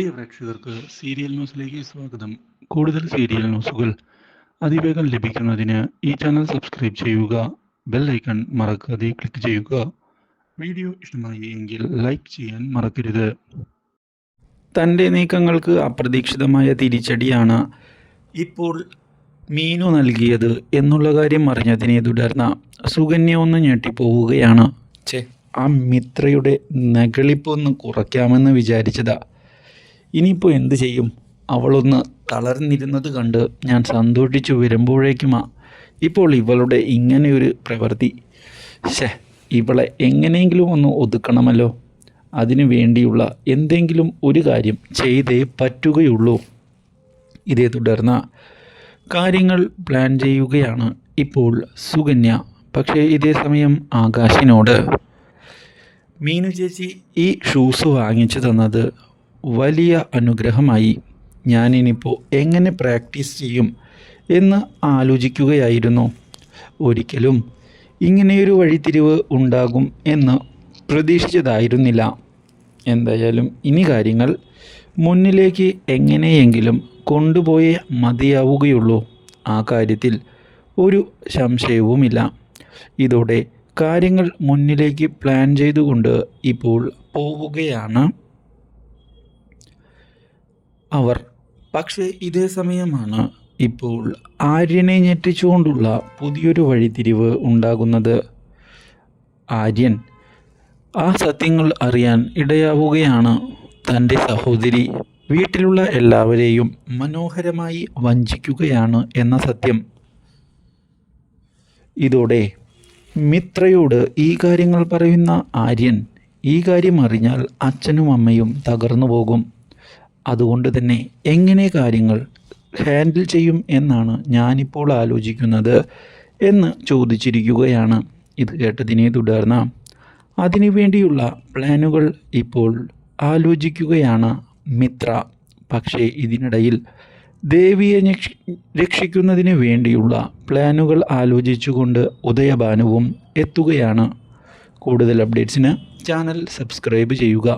പ്രിയ പ്രേക്ഷകർക്ക് സീരിയൽ ന്യൂസിലേക്ക് സ്വാഗതം. കൂടുതൽ സീരിയൽ ന്യൂസുകൾ അതിവേഗം ലഭിക്കുന്നതിന് ഈ ചാനൽ സബ്സ്ക്രൈബ് ചെയ്യുക ബെൽ ഐക്കൺ മറക്കാതെ ക്ലിക്ക് ചെയ്യുക. വീഡിയോ ഇഷ്ടമായി എങ്കിൽ ലൈക്ക് ചെയ്യാൻ മറക്കരുത്. തന്റെ നീക്കങ്ങൾക്ക് അപ്രതീക്ഷിതമായ തിരിച്ചടിയാണ് ഇപ്പോൾ മീനു നൽകിയത് എന്നുള്ള കാര്യം അറിഞ്ഞതിനെ തുടർന്ന് സുകന്യ ഒന്ന് ഞെട്ടിപ്പോവുകയാണ്. ചെ ആ മിത്രയുടെ നകളിപ്പൊന്ന് കുറയ്ക്കാമെന്ന് വിചാരിച്ചതാ ഇനിയിപ്പോൾ എന്ത് ചെയ്യും? അവളൊന്ന് തളർന്നിരുന്നത് കണ്ട് ഞാൻ സന്തോഷിച്ചു വരുമ്പോഴേക്കുമാ. ഇപ്പോൾ ഇവളുടെ ഇങ്ങനെയൊരു പ്രവൃത്തി. ശേ ഇവളെ എങ്ങനെയെങ്കിലും ഒന്ന് ഒതുക്കണമല്ലോ. അതിനു വേണ്ടിയുള്ള എന്തെങ്കിലും ഒരു കാര്യം ചെയ്തേ പറ്റുകയുള്ളൂ. ഇതേ തുടർന്ന് കാര്യങ്ങൾ പ്ലാൻ ചെയ്യുകയാണ് ഇപ്പോൾ സുകന്യ. പക്ഷേ ഇതേ സമയം ആകാശിനോട് മീനു ചേച്ചി ഈ ഷൂസ് വാങ്ങിച്ചു തന്നത് വലിയ അനുഗ്രഹമായി. ഞാനിനിപ്പോൾ എങ്ങനെ പ്രാക്ടീസ് ചെയ്യും എന്ന് ആലോചിക്കുകയായിരുന്നു. ഒരിക്കലും ഇങ്ങനെയൊരു വഴിത്തിരിവ് ഉണ്ടാകും എന്ന് പ്രതീക്ഷിച്ചതായിരുന്നില്ല. എന്തായാലും ഇനി കാര്യങ്ങൾ മുന്നിലേക്ക് എങ്ങനെയെങ്കിലും കൊണ്ടുപോയേ മതിയാവുകയുള്ളൂ. ആ കാര്യത്തിൽ ഒരു സംശയവുമില്ല. ഇതോടെ കാര്യങ്ങൾ മുന്നിലേക്ക് പ്ലാൻ ചെയ്തുകൊണ്ട് ഇപ്പോൾ പോവുകയാണ്. അവർ. പക്ഷേ ഇതേ സമയമാണ് ഇപ്പോൾ ആര്യനെ ഞെട്ടിച്ചുകൊണ്ടുള്ള പുതിയൊരു വഴിത്തിരിവ് ഉണ്ടാകുന്നത്. ആര്യൻ ആ സത്യങ്ങൾ അറിയാൻ ഇടയാവുകയാണ് തന്റെ സഹോദരി. വീട്ടിലുള്ള എല്ലാവരെയും മനോഹരമായി വഞ്ചിക്കുകയാണ് എന്ന സത്യം. ഇതോടെ മിത്രയോട് ഈ കാര്യങ്ങൾ പറയുന്ന ആര്യൻ ഈ കാര്യം അറിഞ്ഞാൽ അച്ഛനും അമ്മയും തകർന്നു പോകും അതുകൊണ്ട് തന്നെ എങ്ങനെ കാര്യങ്ങൾ ഹാൻഡിൽ ചെയ്യും എന്നാണ് ഞാനിപ്പോൾ ആലോചിക്കുന്നത് എന്ന് ചോദിച്ചിരിക്കുകയാണ്. ഇത് കേട്ടതിനെ തുടർന്ന് അതിനുവേണ്ടിയുള്ള പ്ലാനുകൾ ഇപ്പോൾ ആലോചിക്കുകയാണ് മിത്ര. പക്ഷേ ഇതിനിടയിൽ ദേവിയെ രക്ഷി രക്ഷിക്കുന്നതിന് വേണ്ടിയുള്ള പ്ലാനുകൾ ആലോചിച്ചുകൊണ്ട് ഉദയഭാനുവും എത്തുകയാണ്. കൂടുതൽ അപ്ഡേറ്റ്സിന് ചാനൽ സബ്സ്ക്രൈബ് ചെയ്യുക.